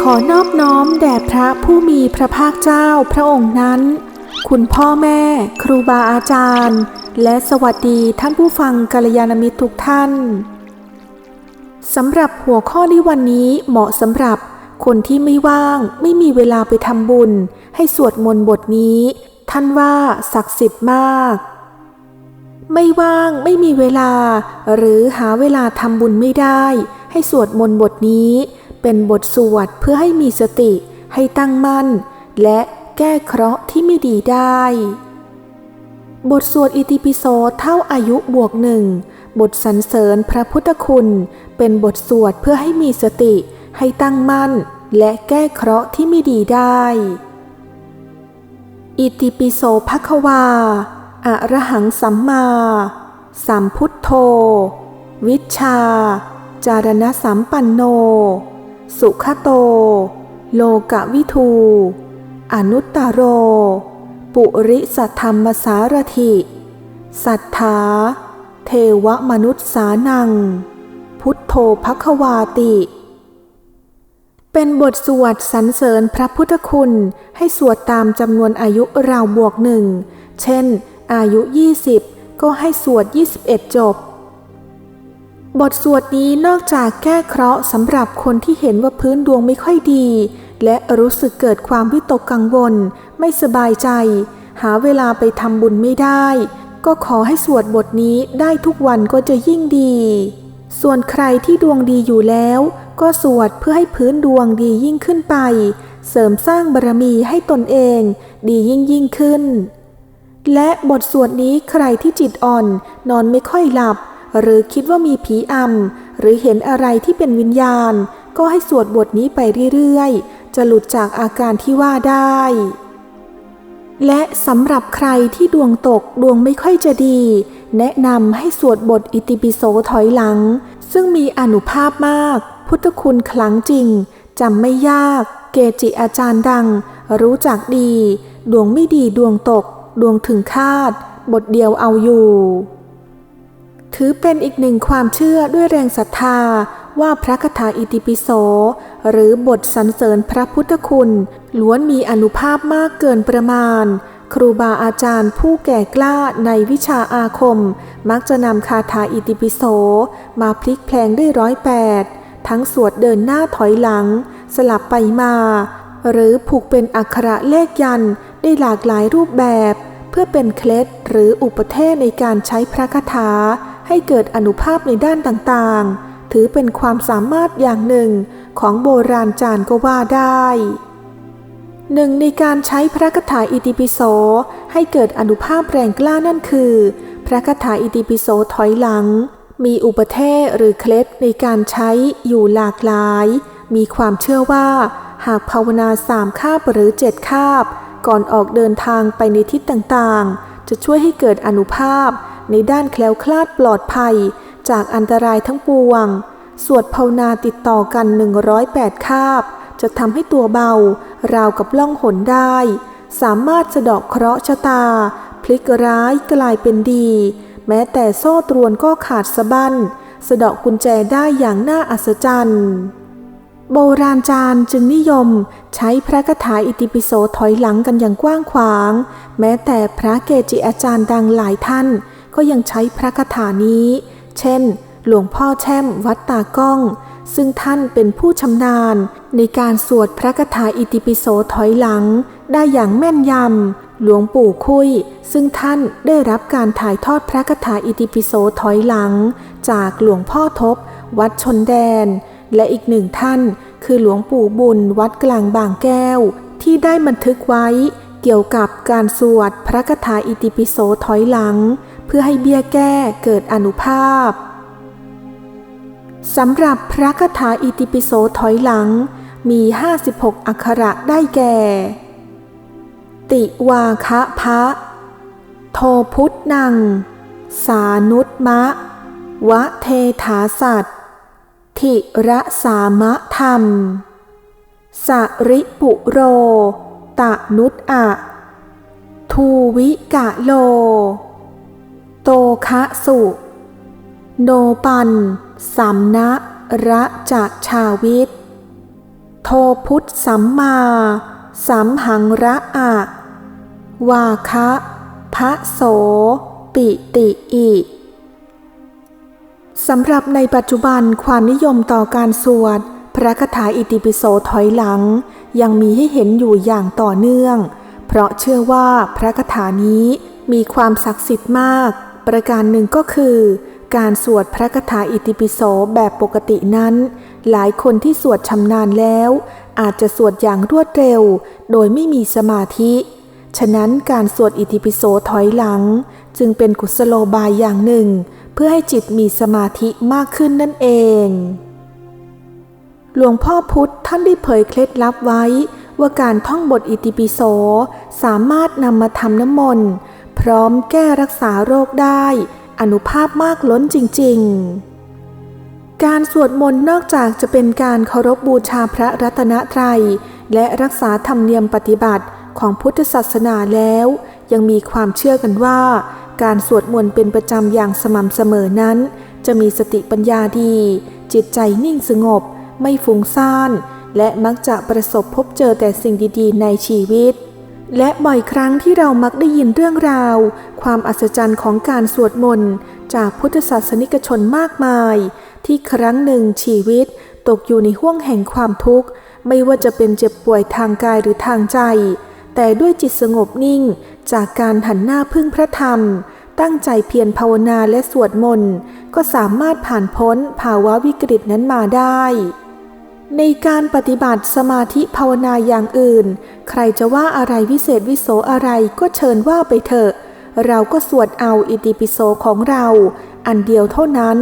ขอนอบน้อมแด่พระผู้มีพระภาคเจ้าพระองค์นั้น คุณพ่อแม่ ครูบาอาจารย์ และสวัสดีท่านผู้ฟังกัลยาณมิตรทุกท่านสำหรับหัวข้อในวันนี้เหมาะสำหรับคนที่ไม่ว่างไม่มีเวลาไปทำบุญ ให้สวดมนต์บทนี้ ท่านว่าศักดิ์สิทธิ์มาก ไม่ว่างไม่มีเวลา หรือหาเวลาทำบุญไม่ได้ ให้สวดมนต์บทนี้ เป็นบทสวดเพื่อให้มีสติ ให้ตั้งมั่น และแก้เคราะห์ที่ไม่ดีได้ บทสวดอิติปิโสเท่าอายุบวกหนึ่ง บทสรรเสริญพระพุทธคุณ เป็นบทสวดเพื่อให้มีสติ ให้ตั้งมั่น และแก้เคราะห์ที่ไม่ดีได้ อิติปิโสภควาอะระหังสัมมาสัมพุทโธ วิชชาจารณสัมปันโน สุขโต โลกวิทู อนุตตโร ปุริสธรรมสารถิ สัทธา เทวมนุษย์สานัง พุทโธภควาติ เป็นบทสวดสรรเสริญพระพุทธคุณ ให้สวดตามจำนวนอายุราวบวกหนึ่ง เช่น อายุ 20 ก็ให้สวด 21 จบ บทสวดนี้นอกจากแก้เคราะห์สำหรับคนที่เห็นว่าพื้นดวงไม่ค่อยดี และรู้สึกเกิดความวิตกกังวล ไม่สบายใจ หาเวลาไปทำบุญไม่ได้ ก็ขอให้สวดบทนี้ได้ทุกวันก็จะยิ่งดี ส่วนใครที่ดวงดีอยู่แล้ว ก็สวดเพื่อให้พื้นดวงดียิ่งขึ้นไป เสริมสร้างบารมีให้ตนเองดียิ่งยิ่งขึ้น และบทสวดนี้ใครที่จิตอ่อนนอนไม่ค่อยหลับ หรือคิดว่ามีผีอำหรือเห็นอะไรที่เป็นวิญญาณ ก็ให้สวดบทนี้ไปเรื่อยๆ จะหลุดจากอาการที่ว่าได้ และสำหรับใครที่ดวงตกดวงไม่ค่อยจะดี แนะนำให้สวดบทอิติปิโสถอยหลัง ซึ่งมีอนุภาพมาก พุทธคุณคลังจริงจำไม่ยาก เกจิอาจารย์ดัง รู้จักดี ดวงไม่ดีดวงตก ดวงถึงคาด บทเดียวเอาอยู่ ถือเป็นอีกหนึ่งความเชื่อด้วยแรงศรัทธาว่าพระคาถาอิติปิโส หรือบทสรรเสริญพระพุทธคุณ ล้วนมีอนุภาพมากเกินประมาณ ครูบาอาจารย์ผู้แก่กล้าในวิชาอาคม มักจะนำคาถาอิติปิโส มาพลิกแพลงได้ร้อยแปด ทั้งสวดเดินหน้าถอยหลัง สลับไปมา หรือผูกเป็นอักขระเลขยันได้หลากหลายรูปแบบ เพื่อเป็นเคล็ดหรืออุปเทศในการใช้พระคาถา ให้เกิดอนุภาพในด้านต่างๆ ถือเป็นความสามารถอย่างหนึ่งของโบราณจารย์ก็ว่าได้หนึ่งในการใช้พระคาถาอิติปิโสให้เกิดอนุภาพแรงกล้านั่นคือ พระคาถาอิติปิโสถอยหลัง มีอุปเทศหรือเคล็ดในการใช้อยู่หลากหลาย มีความเชื่อว่า หากภาวนาสามคาบหรือเจ็ดคาบ ก่อนออกเดินทางไปในทิศต่างๆ จะช่วยให้เกิดอนุภาพ ในด้านแคล้วคลาดปลอดภัย จากอันตรายทั้งปวง สวดภาวนาติดต่อกัน 108 คาบ จะทำให้ตัวเบา ราวกับล่องหนได้ สามารถสะดอกเคราะห์ชะตา พลิกร้ายกลายเป็นดี แม้แต่โซ่ตรวนก็ขาดสะบั้นสะเดาะกุญแจได้อย่างน่าอัศจรรย์ โบราณจารย์จึงนิยมใช้พระคาถาอิติปิโสถอยหลังกันอย่างกว้างขวาง แม้แต่พระเกจิอาจารย์ดังหลายท่าน ก็ยังใช้พระคาถานี้ เช่น หลวงพ่อแช่มวัดตากล้อง ซึ่งท่านเป็นผู้ชำนาญ ในการสวดพระคาถาอิติปิโสถอยหลังได้อย่างแม่นยำ หลวงปู่คุยซึ่งท่านได้รับการถ่ายทอดพระคาถาอิติปิโสถอยหลัง จากหลวงพ่อทบ วัดชนแดน และอีกหนึ่งท่านคือหลวงปู่บุญวัดกลางบางแก้ว ที่ได้บันทึกไว้เกี่ยวกับการสวดพระคาถาอิติปิโสถอยหลัง เพื่อให้เบี้ยแก้เกิดอนุภาพสำหรับพระคาถาอิติปิโสถอยหลังมี 56 อักขระได้แก่ ติวาคะพะ โทพุทธนัง สานุตมะ วะเทถาสัตทิระสามะธรรม สริปุโร ตะนุตอะทูวิกะโล โตคะสุ โนปันสัมนะระจะชาวิทโทพุทธสัมมา สัมหังระอะ วาคะพระโส ปิติอิสำหรับในปัจจุบันความนิยมต่อการสวด พระคาถาอิติปิโสถอยหลัง ยังมีให้เห็นอยู่อย่างต่อเนื่อง เพราะเชื่อว่าพระคาถานี้มีความศักดิ์สิทธิ์มาก ประการหนึ่งก็คือ การสวดพระคาถาอิติปิโสแบบปกตินั้น หลายคนที่สวดชำนาญแล้ว อาจจะสวดอย่างรวดเร็ว โดยไม่มีสมาธิ ฉะนั้นการสวดอิติปิโสถอยหลัง จึงเป็นกุศโลบายอย่างหนึ่ง เพื่อให้จิตมีสมาธิมากขึ้นนั่นเอง หลวงพ่อพุธท่านได้เผยเคล็ดลับไว้ ว่าการท่องบทอิติปิโสสามารถนำมาทำน้ำมนต์พร้อมแก้รักษาโรคได้ อนุภาพมากล้นจริง ๆ การสวดมนต์นอกจากจะเป็นการเคารพบูชาพระรัตนตรัย และรักษาธรรมเนียมปฏิบัติของพุทธศาสนาแล้ว ยังมีความเชื่อกันว่า การสวดมนต์เป็นประจำอย่างสม่ำเสมอนั้น จะมีสติปัญญาดี จิตใจนิ่งสงบ ไม่ฟุ้งซ่าน และมักจะประสบพบเจอแต่สิ่งดีๆ ในชีวิต และบ่อยครั้งที่เรามักได้ยินเรื่องราว ความอัศจรรย์ของการสวดมนต์จากพุทธศาสนิกชนมากมาย ที่ครั้งหนึ่งชีวิตตกอยู่ในห้วงแห่งความทุกข์ ไม่ว่าจะเป็นเจ็บป่วยทางกายหรือทางใจ แต่ด้วยจิตสงบนิ่งจากการหันหน้าพึ่งพระธรรม ตั้งใจเพียรภาวนาและสวดมนต์ ก็สามารถผ่านพ้นภาวะวิกฤตนั้นมาได้ ในการปฏิบัติสมาธิภาวนาอย่างอื่น ใครจะว่าอะไรวิเศษวิโสอะไรก็เชิญว่าไปเถอะ เราก็สวดเอาอิติปิโสของเรา อันเดียวเท่านั้น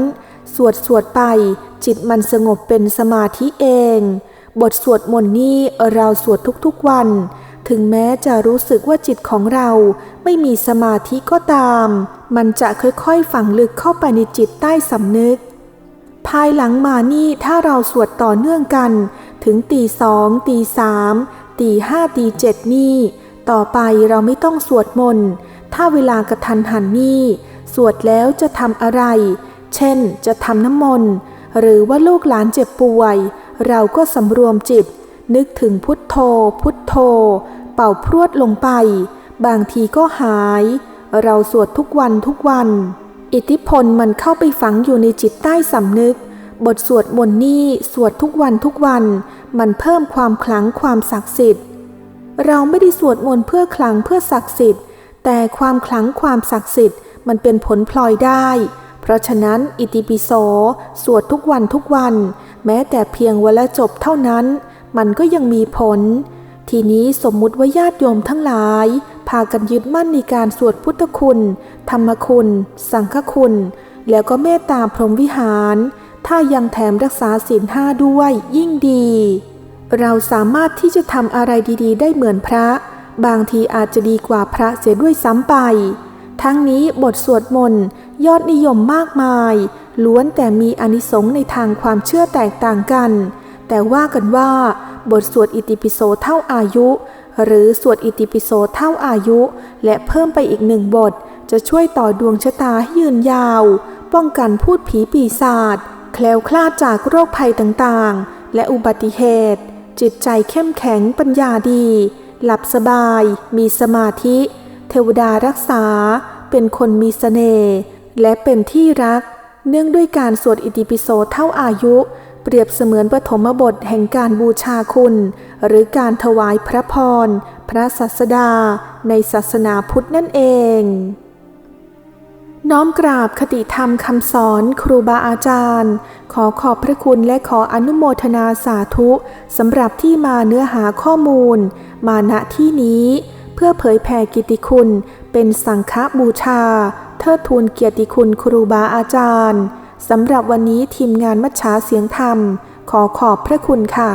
สวดสวดไป จิตมันสงบเป็นสมาธิเอง บทสวดมนต์นี้เราสวดทุกๆวัน ถึงแม้จะรู้สึกว่าจิตของเราไม่มีสมาธิก็ตาม มันจะค่อยๆฝังลึกเข้าไปในจิตใต้สำนึก ภายหลังมานี่ถ้าเราสวดต่อเนื่องกัน ถึงตีสองตีสามตีห้าตีเจ็ดนี่ ต่อไปเราไม่ต้องสวดมนต์ถ้าเวลากระทันหันนี่ สวดแล้วจะทำอะไร เช่น จะทำน้ำมนต์ หรือว่าลูกหลานเจ็บป่วย เราก็สำรวมจิต นึกถึงพุทโธ พุทโธ เป่าพรวดลงไป บางทีก็หาย เราสวดทุกวันทุกวัน อิทธิพลมันเข้าไปฝังอยู่ในจิตใต้สำนึก บทสวดมนต์นี่สวดทุกวันทุกวัน มันเพิ่มความขลังความศักดิ์สิทธิ์ เราไม่ได้สวดมนต์เพื่อขลังเพื่อศักดิ์สิทธิ์ แต่ความขลังความศักดิ์สิทธิ์มันเป็นผลพลอยได้ เพราะฉะนั้นอิติปิโสสวดทุกวันทุกวัน แม้แต่เพียงวันละจบเท่านั้น มันก็ยังมีผล ทีนี้สมมุติว่าญาติโยมทั้งหลาย พากันยึดมั่นในการสวดพุทธคุณ ธรรมคุณ สังฆคุณ แล้วก็เมตตาพรหมวิหาร ถ้ายังแถมรักษาศีลห้าด้วยยิ่งดี เราสามารถที่จะทำอะไรดีๆ ได้เหมือนพระ บางทีอาจจะดีกว่าพระเสียด้วยซ้ำไป ทั้งนี้บทสวดมนต์ ยอดนิยมมากมาย ล้วนแต่มีอนิสงส์ในทางความเชื่อแตกต่างกัน แต่ว่ากันว่า บทสวดอิติปิโสเท่าอายุ หรือสวดอิติปิโสเท่าอายุ และเพิ่มไปอีกหนึ่งบท จะช่วยต่อดวงชะตาให้ยืนยาว ป้องกันพูดผีปีศาจแคล้วคลาดจากโรคภัยต่างๆ และอุบัติเหตุ จิตใจเข้มแข็งปัญญาดี หลับสบาย มีสมาธิ เทวดารักษา เป็นคนมีเสน่ห์ และเป็นที่รัก เนื่องด้วยการสวดอิติปิโสเท่าอายุ เปรียบเสมือนปฐมบทแห่งการบูชาคุณ หรือการถวายพระพร พระศาสดา ในศาสนาพุทธนั่นเอง น้อมกราบคติธรรมคำสอนครูบาอาจารย์ ขอขอบพระคุณและขออนุโมทนาสาธุสำหรับที่มาเนื้อหาข้อมูล มาณที่นี้ เพื่อเผยแผ่กิตติคุณเป็นสังฆบูชา เทิดทูนเกียรติคุณครูบาอาจารย์สำหรับวันนี้ทีมงานมัชชาเสียงธรรม ขอขอบพระคุณค่ะ